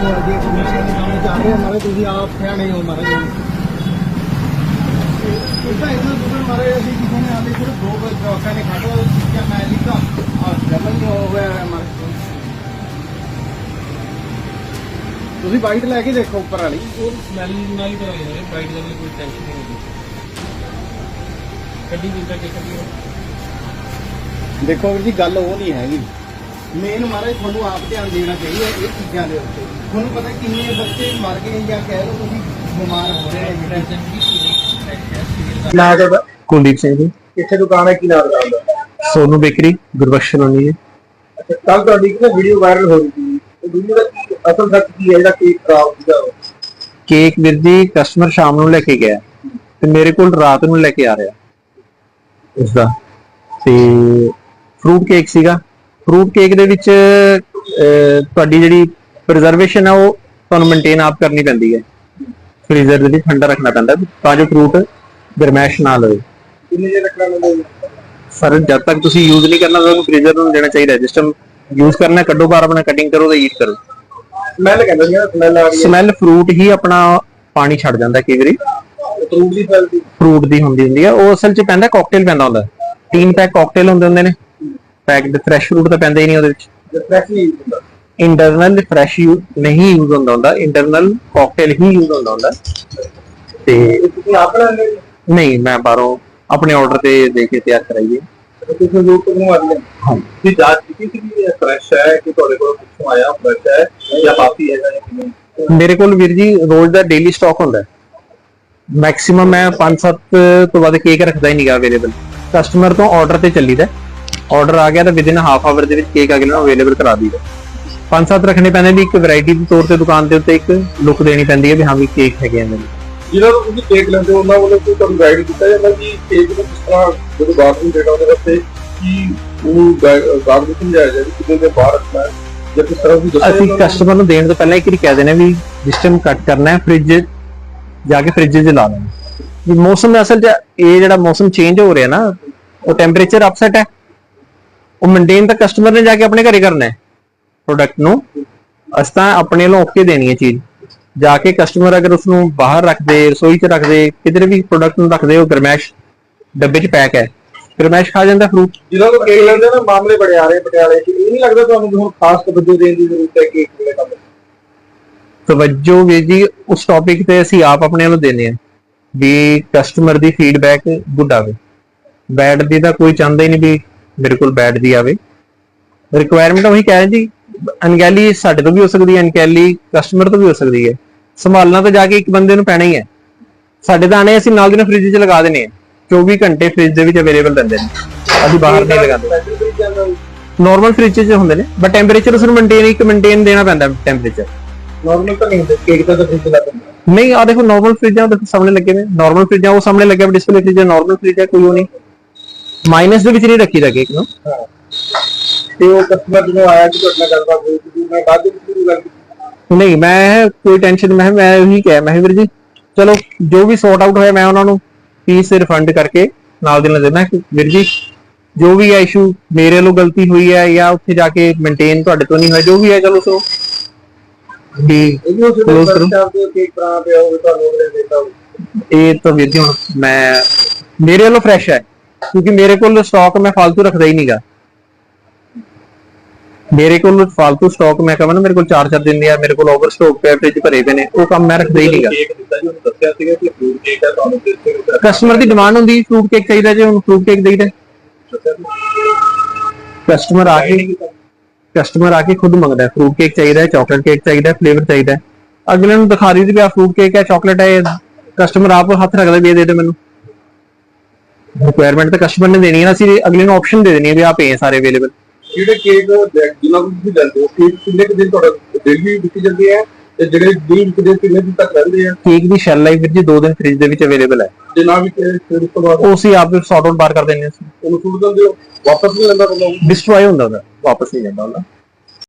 ਅੱਗੇ ਕਮਿਸ਼ਨ ਰਹੇ ਮਾਰੇ ਤੁਸੀਂ ਆਪ ਸਿਆਣੇ ਹੋ ਮਾਰੇ ਇਦਾਂ ਇਦਾਂ ਦੁਕਾਨ ਮਾਰੇ ਅਸੀਂ ਕਿਸੇ ਨੇ ਆਲੇ ਸਿਰਫ ਦੋ ਵਾਰ ਜਵਾਕਾਂ ਨੇ ਖਾਧਾ ਉਹ ਚੀਜ਼ਾਂ ਮੈਂ ਲਿਖਾ ਆ ਜਮਨ ਨਹੀਂ ਹੋ ਗਿਆ ਮਾਰੇ ਤੁਸੀਂ ਵਾਈਟ ਲੈ ਕੇ ਦੇਖੋ ਉੱਪਰ ਵਾਲੀ। ਉਹ ਸਮੈਲ ਨਾਲ ਹੀ ਪਤਾ ਲੱਗਦਾ ਬਾਈਟ ਦਾ ਕੋਈ ਟੈਨਸ਼ਨ ਨਹੀਂ ਹੁੰਦੀ ਕੱਢੀ ਜਿੰਦਾ ਕਿ ਕੱਢੀ ਦੇਖੋ ਵੀਰ ਜੀ ਗੱਲ ਉਹ ਨਹੀਂ ਹੈਗੀ। ਮੇਨ ਮਾਰੇ ਤੁਹਾਨੂੰ ਆਪ ਧਿਆਨ ਦੇਣਾ ਚਾਹੀਦਾ ਇਹ ਚੀਜ਼ਾਂ ਦੇ ਉੱਤੇ। ਤੁਹਾਨੂੰ ਪਤਾ ਕਿੰਨੇ ਬੱਚੇ ਮਰ ਗਏ ਜਾਂ ਕਹਿ ਲਓ ਤੁਸੀਂ ਬਿਮਾਰ ਹੋ ਰਹੇ ਹੈ ਨਾ ਤੁਹਾਡਾ? ਕੁਲਦੀਪ ਸਿੰਘ ਜੀ। ਕਿੱਥੇ ਦੁਕਾਨ ਹੈ ਕੀ ਨਾਮ ਦਾ ਸੋਨੂ ਬੇਕਰੀ ਗੁਰਬਖਸ਼ ਕਲੋਨੀ ਜੀ। ਕੱਲ ਤੁਹਾਡੀ ਇੱਕ ਵੀਡੀਓ ਵਾਇਰਲ ਹੋ ਰਹੀ ਸੀ। ਉਹ ਵੀਡੀਓ ਦਾ ਕੀ- ਅਸਲ ਸੱਚ ਕੀ ਹੈ ਜਿਹੜਾ ਕੇਕ ਖਰਾਬ ਸੀਗਾ? ਕੇਕ ਵੀਰ ਜੀ ਕਸਟਮਰ ਸ਼ਾਮ ਨੂੰ ਲੈ ਕੇ ਗਿਆ ਤੇ ਮੇਰੇ ਕੋਲ ਰਾਤ ਨੂੰ ਲੈ ਕੇ ਆ ਰਿਹਾ। ਇਸ ਦਾ ਤੇ ਫਰੂਟ ਕੇਕ ਸੀਗਾ। ਫਰੂਟ ਕੇਕ ਦੇ ਵਿੱਚ ਤੁਹਾਡੀ ਜਿਹੜੀ ਪ੍ਰੀਜ਼ਰਵੇਸ਼ਨ ਹੈ ਉਹ ਤੁਹਾਨੂੰ ਮੇਨਟੇਨ ਆਪ ਕਰਨੀ ਪੈਂਦੀ ਹੈ। ਫ੍ਰੀਜ਼ਰ ਦੇ ਵਿੱਚ ਠੰਡਾ ਰੱਖਣਾ ਪੈਂਦਾ ਤਾਂ ਜੋ ਫਰੂਟ ਗਰਮੈਸ਼ ਨਾ ਲਵੇ। ਕਿੰਨੇ ਜੇ ਰੱਖਣਾ ਮੈਨੂੰ ਸਰ ਜਦ ਤੱਕ ਤੁਸੀਂ ਯੂਜ਼ ਨਹੀਂ ਕਰਨਾ ਤੁਹਾਨੂੰ ਫ੍ਰੀਜ਼ਰ ਨੂੰ ਦੇਣਾ ਚਾਹੀਦਾ ਜਿਸ ਟਾਈਮ ਯੂਜ਼ ਕਰਨਾ ਕੱਢੋ ਬਾਹਰ ਆਪਣਾ ਕਟਿੰਗ ਕਰੋ ਤੇ ਈਟ ਕਰੋ। ਸਮੈਲ ਕਹਿੰਦੇ ਸੀ ਸਮੈਲ ਆ ਰਹੀ ਹੈ। ਸਮੈਲ ਫਰੂਟ ਹੀ ਆਪਣਾ ਪਾਣੀ ਛੱਡ ਜਾਂਦਾ ਕਈ ਵਾਰੀ। ਫਰੂਟ ਦੀ ਸਮੈਲ ਦੀ। ਫਰੂਟ ਦੀ ਹੁੰਦੀ ਹੁੰਦੀ ਆ ਉਹ ਅਸਲ 'ਚ ਪੈਂਦਾ ਕਾਕਟੇਲ ਪੈਂਦਾ ਹੁੰਦਾ। ਤਿੰਨ ਪੈਕ ਕਾਕਟੇਲ ਹੁੰਦੇ ਹੁੰਦੇ ਨੇ। ਪੈਕਡ ਫਰੈਸ਼ ਫਰੂਟ ਤਾਂ ਪੈਂਦਾ ਹੀ ਨਹੀਂ ਉਹਦੇ ਵਿੱਚ। ਫਰੈਸ਼ ਨਹੀਂ ਹੁੰਦਾ ਇੰਟਰਨਲ ਫਰੈਸ਼ ਨਹੀਂ ਯੂਜ਼ ਹੁੰਦਾ ਹੁੰਦਾ ਇੰਟਰਨਲ ਕਾਕਟੇਲ ਹੀ ਯੂਜ਼ ਹੁੰਦਾ ਹੁੰਦਾ। ਤੇ ਤੁਸੀਂ ਆਪ ਹੋ? ਨਹੀਂ ਮੈਂ ਬਾਹਰੋਂ ਆਪਣੇ ਆਰਡਰ ਤੇ ਦੇ ਕੇ ਤਿਆਰ ਕਰਾਈਏ। ਤੁਸੀਂ ਲੋਕ ਨੂੰ ਆ ਰਹੇ ਹਾਂ ਜੀ ਜਾਂਚ ਕੀਤੀ ਸੀ ਕਿ ਇਹ ਫਰੈਸ਼ ਹੈ ਕਿ ਤੁਹਾਡੇ ਕੋਲ ਕਿੱਥੋਂ ਆਇਆ ਫਰੈਸ਼ ਹੈ ਜਾਂ ਬਾਸੀ ਹੈਗਾ ਜਾਂ ਕਿਵੇਂ ਮੇਰੇ ਕੋਲ ਵੀਰ ਜੀ ਰੋਜ਼ ਦਾ ਡੇਲੀ ਸਟਾਕ ਹੁੰਦਾ। ਮੈਕਸਿਮਮ ਮੈਂ 5-7 ਤੋਂ ਵੱਧ ਕੇਕ ਰੱਖਦਾ ਹੀ ਨਹੀਂਗਾ ਅਵੇਲੇਬਲ ਕਸਟਮਰ ਤੋਂ ਆਰਡਰ ਤੇ ਚੱਲੀਦਾ। ਆਰਡਰ ਆ ਗਿਆ ਤਾਂ ਵਿਦਿਨ ਹਾਫ ਆਵਰ ਦੇ ਵਿੱਚ ਕੇਕ ਅਗਲੇ ਨੂੰ ਅਵੇਲੇਬਲ ਕਰਾ ਦਈਦਾ। 5-7 ਰੱਖਣੇ ਪੈਂਦੇ ਵੀ ਇੱਕ ਵੈਰਾਈਟੀ ਦੇ ਤੌਰ ਤੇ ਦੁਕਾਨ ਦੇ ਉੱਤੇ ਇੱਕ ਲੁੱਕ ਦੇਣੀ ਪੈਂਦੀ ਹੈ ਵੀ ਹਾਂ ਵੀ ਕੇਕ ਹੈਗੇ ਆ ਮੇਰੇ ਜਿਹਨਾਂ ਨੂੰ ਤੁਸੀਂ ਕੇਕ ਲੈਂਦੇ ਹੋ ਉਹਨਾਂ ਵੱਲੋਂ ਕੋਈ ਤੁਹਾਨੂੰ ਗਾਈਡ ਕੀਤਾ ਜਾਂਦਾ ਕਿ ਕੇਕ ਨੂੰ ਕਿਸ ਤਰ੍ਹਾਂ ਜਦੋਂ ਗਾਰਡ ਨੂੰ ਦੇਣਾ ਉਹਦੇ ਵਾਸਤੇ ਕੀ ਉਹ ਗਾਰਡ ਨੂੰ ਸਮਝਾਇਆ ਜਾਏ ਕਿ ਕਿੰਨੇ ਦੇ ਬਾਹਰ ਰੱਖਣਾ ਹੈ ਜਾਂ ਕਿਸ ਤਰ੍ਹਾਂ ਦੀ ਦੱਸੋ ਅਸੀਂ ਕਸਟਮਰ ਨੂੰ? ਦੇਣ ਤੋਂ ਪਹਿਲਾਂ ਇੱਕ ਵਾਰੀ ਕਹਿ ਹਾਂ ਵੀ ਜਿਸ ਟਾਈਮ ਕੱਟ ਕਰਨਾ ਹੈ ਫ੍ਰਿਜ ਜਾ ਕੇ ਫ੍ਰਿਜ 'ਚ ਲਾ ਲੈਣਾ। ਵੀ ਮੌਸਮ ਅਸਲ 'ਚ ਇਹ ਜਿਹੜਾ ਮੌਸਮ ਚੇਂਜ ਹੋ ਰਿਹਾ ਨਾ ਉਹ ਟੈਂਪਰੇਚਰ ਅਪਸੈਟ ਹੈ। ਉਹ ਮੇਨਟੇਨ ਤਾਂ ਕਸਟਮਰ ਨੇ ਜਾ ਕੇ ਆਪਣੇ ਘਰੇ ਕਰਨਾ ਹੈ ਪ੍ਰੋਡਕਟ ਨੂੰ। ਅਸੀਂ ਤਾਂ ਆਪਣੇ ਵੱਲੋਂ ਓਕੇ ਦੇਣੀ ਹੈ ਚੀਜ਼। ਜਾ ਕੇ ਕਸਟਮਰ ਅਗਰ ਉਸ ਨੂੰ ਬਾਹਰ ਰੱਖਦੇ ਰਸੋਈ 'ਚ ਰੱਖਦੇ ਕਿਧਰ ਵੀ ਪ੍ਰੋਡਕਟ ਨੂੰ ਰੱਖਦੇ ਉਹ ਗਰਮੈਸ਼ ਡੱਬੇ 'ਚ ਪੈਕ ਹੈ। ਗਰਮੈਸ਼ ਖਾ ਜਾਂਦਾ ਫਰੂਟ ਜਿਹਨਾਂ ਨੂੰ ਕੇਕ ਲੈਂਦੇ ਨਾ ਮਾਮਲੇ ਬੜੇ ਆ ਰਹੇ ਪਟਿਆਲੇ 'ਚ। ਇਹ ਨਹੀਂ ਲੱਗਦਾ ਤੁਹਾਨੂੰ ਵੀ ਹੁਣ ਖਾਸ ਤਵੱਜੋ ਦੇਣ ਦੀ ਜ਼ਰੂਰਤ ਹੈ ਕੇਕ ਦੇ ਕੰਮ ਤਵੱਜੋ ਵੀਰ ਜੀ ਉਸ ਟੌਪਿਕ ਤੇ ਅਸੀਂ ਆਪ ਆਪਣੇ ਵੱਲੋਂ ਦਿੰਦੇ ਹਾਂ ਵੀ ਕਸਟਮਰ ਦੀ ਫੀਡਬੈਕ ਗੁੱਡ ਆਵੇ। ਬੈਡ ਦੀ ਤਾਂ ਕੋਈ ਚਾਹੁੰਦਾ ਹੀ ਨਹੀਂ ਵੀ ਮੇਰੇ ਕੋਲ ਬੈਡ ਦੀ ਆਵੇ। ਰਿਕੁਆਇਰਮੈਂਟ ਉਹੀ ਕਹਿ ਰਹੇ ਜੀ ਅਨਗੈਲੀ ਸਾਡੇ ਤੋਂ ਵੀ ਹੋ ਸਕਦੀ ਹੈ ਅਨਗੈਲੀ ਕਸਟਮਰ ਤੋਂ ਵੀ ਹੋ ਸਕਦੀ ਹੈ। ਸੰਭਾਲਣਾ ਤਾਂ ਜਾ ਕੇ ਇੱਕ ਬੰਦੇ ਨੂੰ ਪੈਣਾ ਹੀ ਹੈ। ਸਾਡੇ ਦਾਣੇ ਅਸੀਂ ਨਾਲ ਦੀ ਨਾਲ ਫ੍ਰਿਜ 'ਚ ਲਗਾ ਦੇਣੇ ਆ 24 ਘੰਟੇ ਫ੍ਰਿਜ ਦੇ ਵਿੱਚ ਅਵੇਲੇਬਲ ਰਹਿੰਦੇ ਨੇ। ਅਸੀਂ ਬਾਹਰ ਨਹੀਂ ਲਗਾਉਂਦੇ। ਨਾਰਮਲ ਫ੍ਰਿਜ 'ਚ ਹੁੰਦੇ ਨੇ ਬਟ ਟੈਂਪਰੇਚਰ ਉਸ ਨੂੰ ਮੇਨਟੇਨ ਇੱਕ ਮੇਨਟੇਨ ਦੇਣਾ ਪੈਂਦਾ ਟੈਂਪਰੇਚਰ ਨਾਰਮਲ ਤਾਂ ਨਹੀਂ ਹੁੰਦੇ ਕੇਕ ਤਾਂ ਫ੍ਰਿਜ ਲਾ ਦਿੰਦੇ ਨਹੀਂ ਆ ਦੇਖੋ ਨਾਰਮਲ ਫ੍ਰਿਜਾਂ ਦੇਖੋ ਸਾਹਮਣੇ ਲੱਗੇ ਨੇ ਨਾਰਮਲ ਫ੍ਰਿਜਾਂ ਉਹ ਸਾਹਮਣੇ ਲੱਗਿਆ ਡਿਸਪਲੇ ਫ੍ਰਿਜ ਨਾਰਮਲ ਫ੍ਰਿਜ ਹੈ ਕੋਈ ਉਹ ਨਹੀਂ। ਮਾਈਨਸ ਦੇ ਵਿੱਚ ਨਹੀਂ ਰੱਖੀ ਦਾ ਕੇਕ ਨੂੰ ਹਾਂ। ਤੇ ਉਹ ਕਸਟਮਰ ਜਦੋਂ ਆਇਆ ਕਿ ਤੁਹਾਡੇ ਨਾਲ ਗੱਲਬਾਤ ਹੋਈ ਸੀ ਮੈਂ ਬਾਅਦ ਵਿੱਚ ਸ਼ੁਰੂ ਕਰ ਨਹੀਂ ਮੈਂ ਕੋਈ ਟੈਨਸ਼ਨ ਮੈਂ ਮੈਂ ਇਹੀ ਕਿਹਾ ਮੈਂ ਵੀਰ ਜੀ ਚਲੋ ਜੋ ਵੀ ਸੌਟ ਆਊਟ ਹੋਇਆ ਮੈਂ ਉਹਨਾਂ ਨੂੰ ਫੀਸ ਰਿਫੰਡ ਕਰਕੇ ਨਾਲ ਦੀ ਨਾਲ ਦੇਣਾ। ਕਿ ਵੀਰ ਜੀ ਜੋ ਵੀ ਹੈ ਇਸ਼ੂ ਮੇਰੇ ਵੱਲੋਂ ਗਲਤੀ ਹੋਈ ਹੈ ਜਾਂ ਉੱਥੇ ਜਾ ਕੇ ਮੇਨਟੇਨ ਤੁਹਾਡੇ ਤੋਂ ਨਹੀਂ ਹੋਇਆ ਜੋ ਵੀ ਹੈ ਚਲੋ ਸੋ। ਵੀ Close ਕਰੋ। ਇਹ ਤਾਂ ਵੀਰ ਜੀ ਹੁਣ ਮੈਂ ਮੇਰੇ ਵੱਲੋਂ ਫਰੈਸ਼ ਹੈ। ਕਿਉਂਕਿ ਮੇਰੇ ਕੋਲ ਸਟਾਕ ਮੈਂ ਫालतू ਰੱਖਦਾ ਹੀ ਨਹੀਂਗਾ। ਮੇਰੇ ਕੋਲ ਫालतू ਸਟਾਕ ਮੈਂ ਕਹਿੰਦਾ ਮੇਰੇ ਕੋਲ 4-4 ਦਿਨ ਦੇ ਆ ਮੇਰੇ ਕੋਲ ਓਵਰ ਸਟਾਕ ਪਿਆ ਫ੍ਰਿਜ ਭਰੇ ਪਏ ਨੇ ਉਹ ਕੰਮ ਮੈਂ ਰੱਖਦਾ ਹੀ ਨਹੀਂਗਾ। ਕਸਟਮਰ ਦੀ ਡਿਮਾਂਡ ਹੁੰਦੀ ਫਰੂਟ ਕੇਕ ਚਾਹੀਦਾ ਜੇ ਉਹਨੂੰ ਫਰੂਟ ਕੇਕ ਦੇਈਦਾ। ਕਸਟਮਰ ਆ ਕੇ ਕਸਟਮਰ ਆ ਕੇ ਖੁਦ ਮੰਗਦਾ ਫਰੂਟ ਕੇਕ ਚਾਹੀਦਾ ਹੈ ਚਾਕਲੇਟ ਕੇਕ ਚਾਹੀਦਾ ਹੈ ਫਲੇਵਰ ਚਾਹੀਦਾ। ਹੈ ਅਗਲੇ ਨੂੰ ਦਿਖਾ ਦੀ ਵੀ ਆ ਫਰੂਟ ਕੇਕ ਹੈ ਚਾਕਲੇਟ ਹੈ ਕਸਟਮਰ ਆਪ ਹੱਥ ਰੱਖਦਾ ਵੀ ਇਹ ਦੇ ਦੇ ਮੈਨੂੰ। ਰਿਕੁਆਇਰਮੈਂਟ ਤਾਂ ਕਸਟਮਰ ਨੇ ਦੇਣੀ ਹੈ ਨਾ ਅਸੀਂ ਅਗਲੇ ਨੂੰ ਆਪਸ਼ਨ ਦੇ ਦੇਣੀ ਹੈ ਵੀ ਆ ਪਏ ਹੈ ਸਾਰੇ ਅਵੇਲੇਬਲ ਜਿਹੜੇ ਕੇਕ ਜਿਨ੍ਹਾਂ ਨੂੰ ਤੁਸੀਂ ਦਿੰਦੇ ਹੋ ਕੇਕ ਕਿੰਨੇ ਕੁ ਦਿਨ ਤੁਹਾਡਾ ਡੇਲੀ ਵਿਕੀ ਜਾਂਦੇ ਆ ਤੇ ਜਿਹੜੇ ਨਹੀਂ ਵਿਕਦੇ ਕਿੰਨੇ ਦਿਨ ਤੱਕ ਰਹਿੰਦੇ ਆ? ਕੇਕ ਦੀ ਸ਼ੈਲ ਲਾਈਫ ਵਿੱਚ ਜੀ 2 ਦਿਨ ਫ੍ਰਿਜ ਦੇ ਵਿੱਚ ਅਵੇਲੇਬਲ ਹੈ। ਜੇ ਨਾ ਵੀ ਫਿਰ ਉਸ ਤੋਂ ਬਾਅਦ ਉਹ ਅਸੀਂ ਆਪ ਸੌਟ ਆਊਟ ਬਾਹਰ ਕਰ ਦਿੰਦੇ ਹਾਂ। ਉਹਨੂੰ ਸੁੱਟ ਦਿੰਦੇ ਹੋ ਵਾਪਸ ਨਹੀਂ ਲੈਂਦਾ ਬੰਦਾ ਉਹ। ਡਿਸਟਰੋਏ ਹੁੰਦਾ ਉਹਦਾ। ਵਾਪਸ ਨਹੀਂ ਜਾਂਦਾ ਉਹਦਾ।